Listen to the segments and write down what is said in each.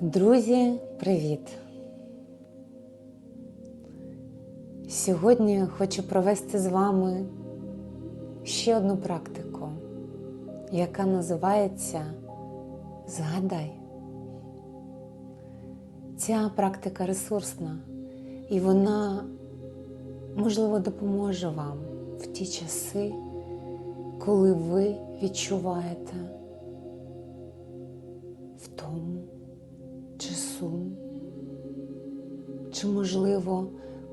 Друзі, привіт! Сьогодні хочу провести з вами ще одну практику, яка називається Згадай. Ця практика ресурсна, і вона, можливо, допоможе вам в ті часи, коли ви відчуваєте чи, можливо,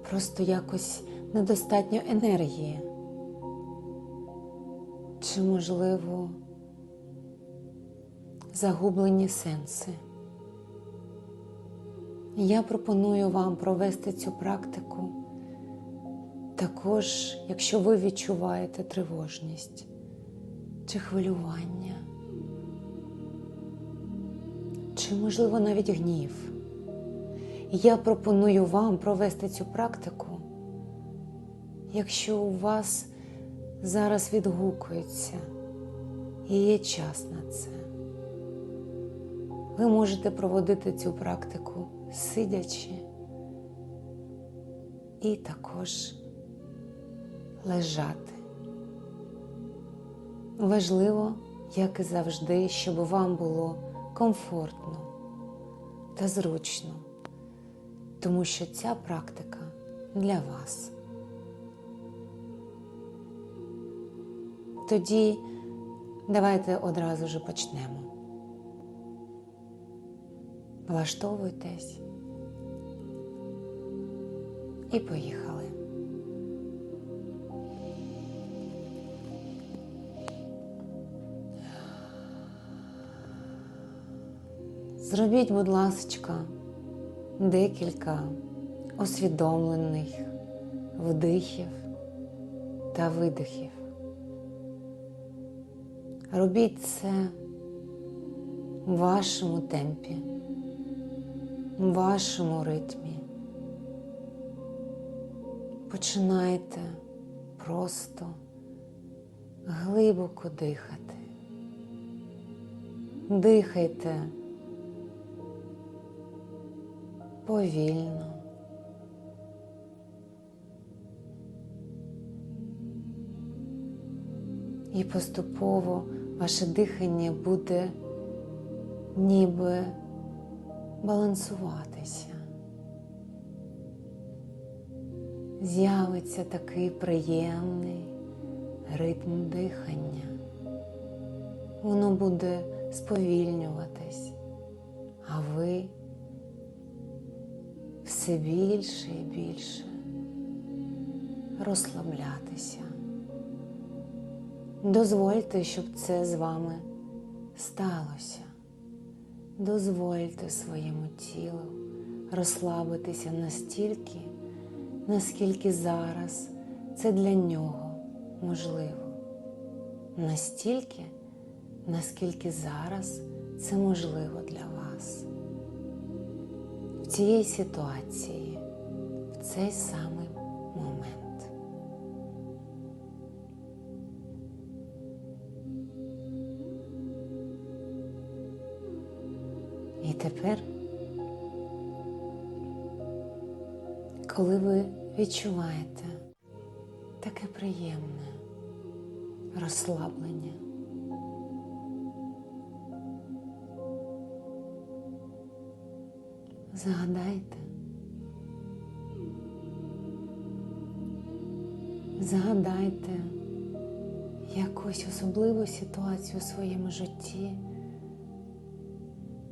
просто якось недостатньо енергії, чи, можливо, загублені сенси. Я пропоную вам провести цю практику також, якщо ви відчуваєте тривожність чи хвилювання, чи, можливо, навіть гнів. Я пропоную вам провести цю практику, якщо у вас зараз відгукується і є час на це. Ви можете проводити цю практику сидячи і також лежати. Важливо, як і завжди, щоб вам було комфортно та зручно, тому що ця практика для вас. Тоді давайте одразу ж почнемо. Влаштовуйтесь і поїхали. Зробіть, будь ласка, декілька усвідомлених вдихів та видихів. Робіть це в вашому темпі, в вашому ритмі. Починайте просто глибоко дихати. Дихайте повільно. І поступово ваше дихання буде ніби балансуватися. З'явиться такий приємний ритм дихання. Воно буде сповільнюватись, а ви все більше і більше розслаблятися. Дозвольте, щоб це з вами сталося. Дозвольте своєму тілу розслабитися настільки, наскільки зараз це для нього можливо. Настільки, наскільки зараз це можливо для вас. Цій ситуації, в цей самий момент. І тепер, коли ви відчуваєте таке приємне розслаблення, Загадайте. Загадайте якусь особливу ситуацію у своєму житті,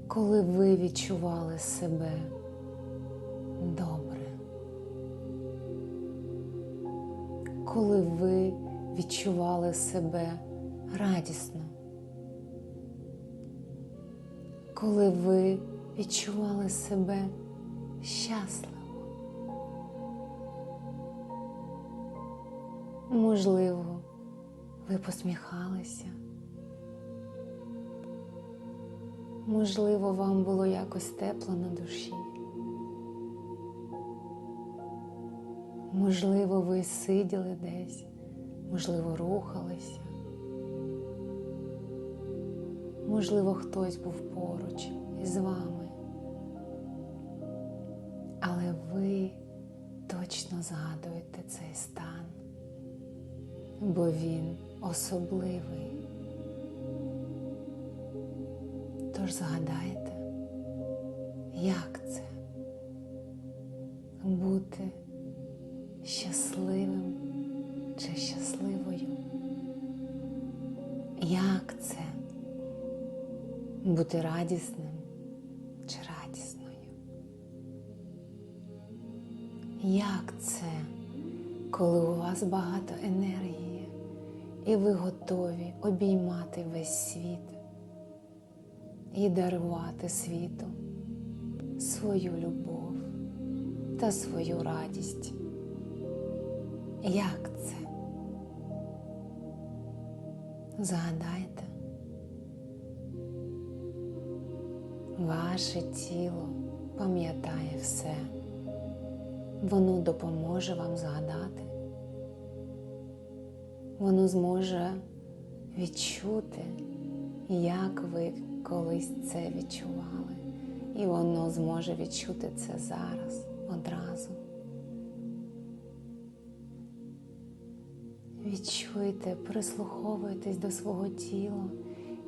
коли ви відчували себе добре, коли ви відчували себе радісно, коли ви відчували себе щасливо. Можливо, ви посміхалися. Можливо, вам було якось тепло на душі. Можливо, ви сиділи десь, можливо, рухалися. Можливо, хтось був поруч із вами, Але ви точно згадуєте цей стан, бо він особливий. Тож згадайте, як це бути щасливим чи щасливою? Як це бути радісним чи радісною? Як це, коли у вас багато енергії і ви готові обіймати весь світ і дарувати світу свою любов та свою радість? Як це? Згадайте, ваше тіло пам'ятає все, воно допоможе вам згадати, воно зможе відчути, як ви колись це відчували, і воно зможе відчути це зараз одразу. Відчуйте, прислуховуйтесь до свого тіла,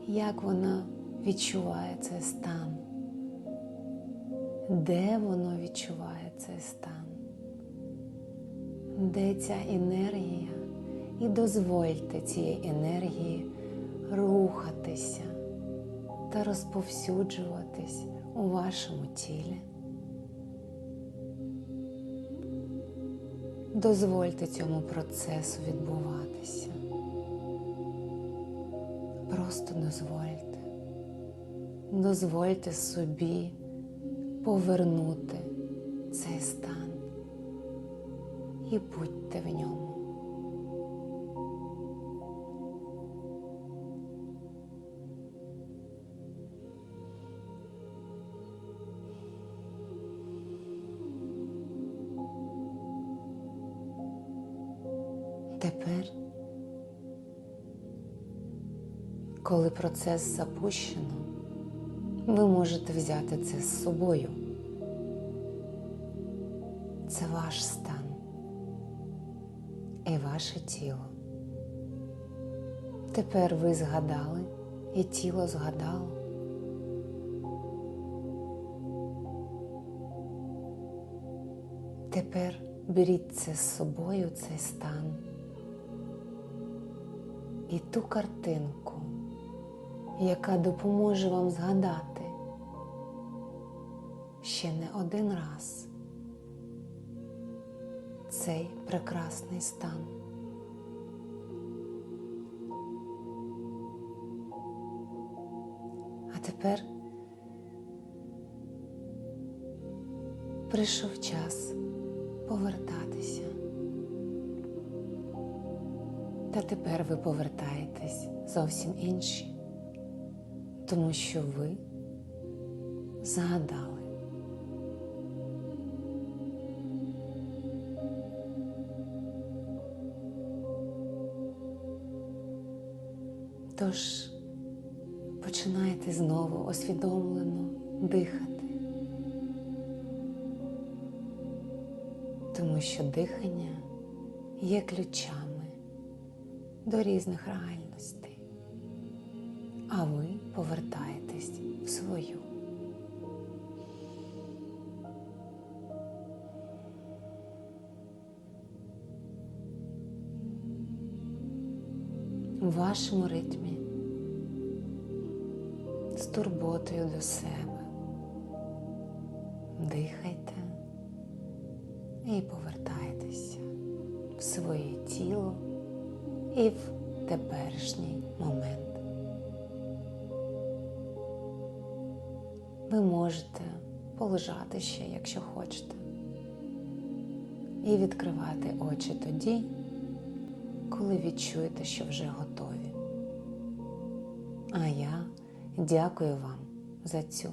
як воно відчуває цей стан, де воно відчуває цей стан, де ця енергія, і дозвольте цій енергії рухатися та розповсюджуватись у вашому тілі. Дозвольте цьому процесу відбуватися. Просто дозвольте. Дозвольте собі повернути цей стан і будьте в ньому. Тепер, коли процес запущено, ви можете взяти це з собою. Це ваш стан і ваше тіло. Тепер ви згадали і тіло згадало. Тепер беріть це з собою, цей стан і ту картинку, яка допоможе вам згадати ще не один раз цей прекрасний стан. А тепер прийшов час повертатися. Та тепер ви повертаєтесь зовсім інші, тому що ви згадали. Тож починайте знову усвідомлено дихати, тому що дихання є ключами до різних реальностей, а ви повертаєтесь в свою. У вашому ритмі з турботою до себе. Дихайте і повертайтеся в своє тіло і в теперішній момент. Ви можете полежати ще, якщо хочете, і відкривати очі тоді, коли відчуєте, що вже готові. А я дякую вам за цю